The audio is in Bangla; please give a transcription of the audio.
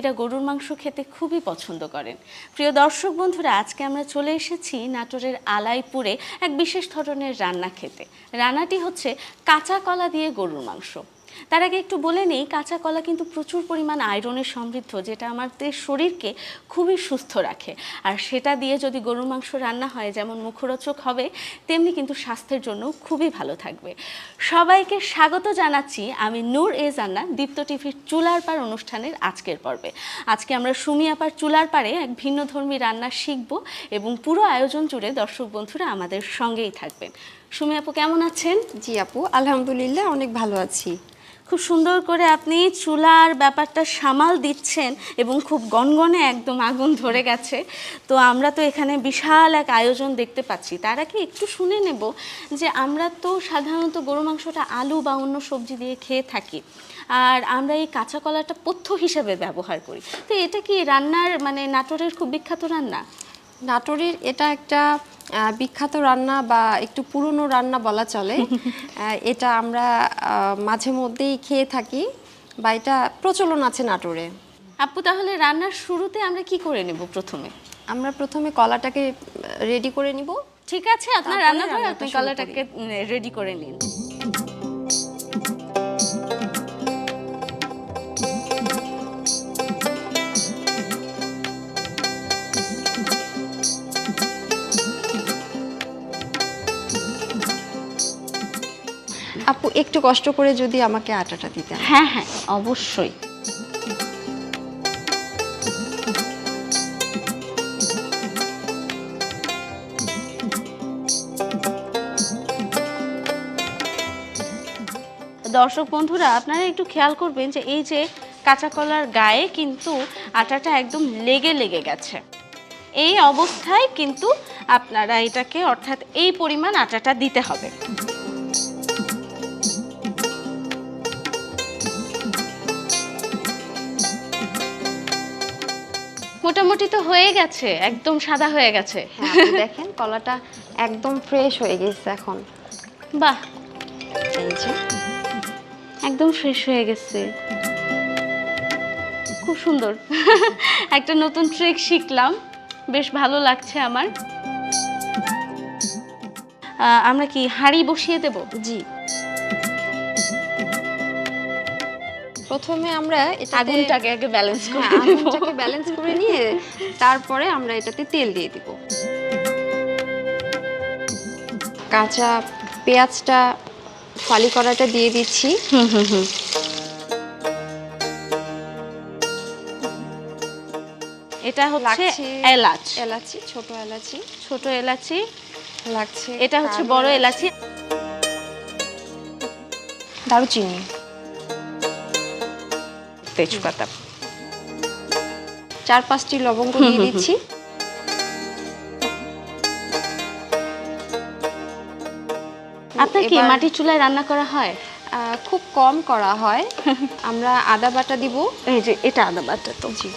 এরা গরুর মাংস খেতে খুবই পছন্দ করেন। প্রিয় দর্শক বন্ধুরা, আজকে আমরা চলে এসেছি নাটোরের আলাইপুরে এক বিশেষ ধরনের রান্না খেতে। রান্নাটি হচ্ছে কাঁচা কলা দিয়ে গরুর মাংস। তার আগে একটু বলে নেই, কাঁচা কলা কিন্তু প্রচুর পরিমাণ আয়রনের সমৃদ্ধ, যেটা আমাদের শরীরকে খুবই সুস্থ রাখে। আর সেটা দিয়ে যদি গরুর মাংস রান্না হয়, যেমন মুখরোচক হবে, তেমনি কিন্তু স্বাস্থ্যের জন্য খুবই ভালো থাকবে। সবাইকে স্বাগত জানাচ্ছি আমি নূর এ জান্না দীপ্ত টিভির চুলার পার অনুষ্ঠানের আজকের পর্বে। আজকে আমরা সুমিয়াপার চুলার পারে এক ভিন্ন ধর্মী রান্না শিখব এবং পুরো আয়োজন জুড়ে দর্শক বন্ধুরা আমাদের সঙ্গেই থাকবেন। সুমি আপু কেমন আছেন? জি আপু, আলহামদুলিল্লাহ, অনেক ভালো আছি। খুব সুন্দর করে আপনি চুলার ব্যাপারটা সামাল দিচ্ছেন এবং খুব গনগনে একদম আগুন ধরে গেছে। তো আমরা তো এখানে বিশাল এক আয়োজন দেখতে পাচ্ছি। তার আগে একটু শুনে নেব যে আমরা তো সাধারণত গরু মাংসটা আলু বা অন্য সবজি দিয়ে খেয়ে থাকি। আর আমরা এই কাঁচা কলাটা পথ্য হিসেবে ব্যবহার করি। তো এটা কি রান্নার মানে নাটোরের খুব বিখ্যাত রান্না? নাটোরের এটা একটা বিখ্যাত রান্না বা একটু পুরনো রান্না বলা চলে। এটা আমরা মাঝে মধ্যেই খেয়ে থাকি বা এটা প্রচলন আছে নাটোরে। আপু তাহলে রান্নার শুরুতে আমরা কি করে নেব প্রথমে? আমরা প্রথমে কলাটাকে রেডি করে নিব। ঠিক আছে আপনার তারপরে রান্না করে আপনি কলাটাকে রেডি করে নিন। আপু, একটু কষ্ট করে যদি আমাকে আটাটা দিতেন। হ্যাঁ হ্যাঁ অবশ্যই। দর্শক বন্ধুরা, আপনারা একটু খেয়াল করবেন যে এই যে কাঁচা কলার গায়ে কিন্তু আটাটা একদম লেগে লেগে গেছে। এই অবস্থায় কিন্তু আপনারা এটাকে অর্থাৎ এই পরিমাণ আটাটা দিতে হবে। মোটামুটি তো হয়ে গেছে একদম সাদা হয়ে গেছে। হ্যাঁ দেখেন কলাটা একদম ফ্রেশ হয়ে গেছে এখন। বাহ। এই যে। একদম ফ্রেশ হয়ে গেছে। খুব সুন্দর। একটা নতুন ট্রিক শিখলাম। বেশ ভালো লাগছে আমার। আমরা কি হাঁড়ি বসিয়ে দেব? জি। প্রথমে আমরা আগুনটাকে আগে ব্যালেন্স করে আগুনটাকে ব্যালেন্স করে নিয়ে তারপরে আমরা এটাতে তেল দিয়ে দিব। কাঁচা পেঁয়াজটা ফালি করাটা দিয়ে দিচ্ছি। হুম হুম হুম। এটা হচ্ছে এলাচ। এলাচি ছোট এলাচি। ছোট এলাচি। লাগছে এটা হচ্ছে বড় এলাচি। দারুচিনি। তেজপাতা। চার পাঁচটি লবঙ্গ দিয়ে দিচ্ছি। আপনার কি মাটির চুলায় রান্না করা হয়? আহ, খুব কম করা হয়। আমরা আদা বাটা দিব। এই যে এটা আদা বাটা তো। জি।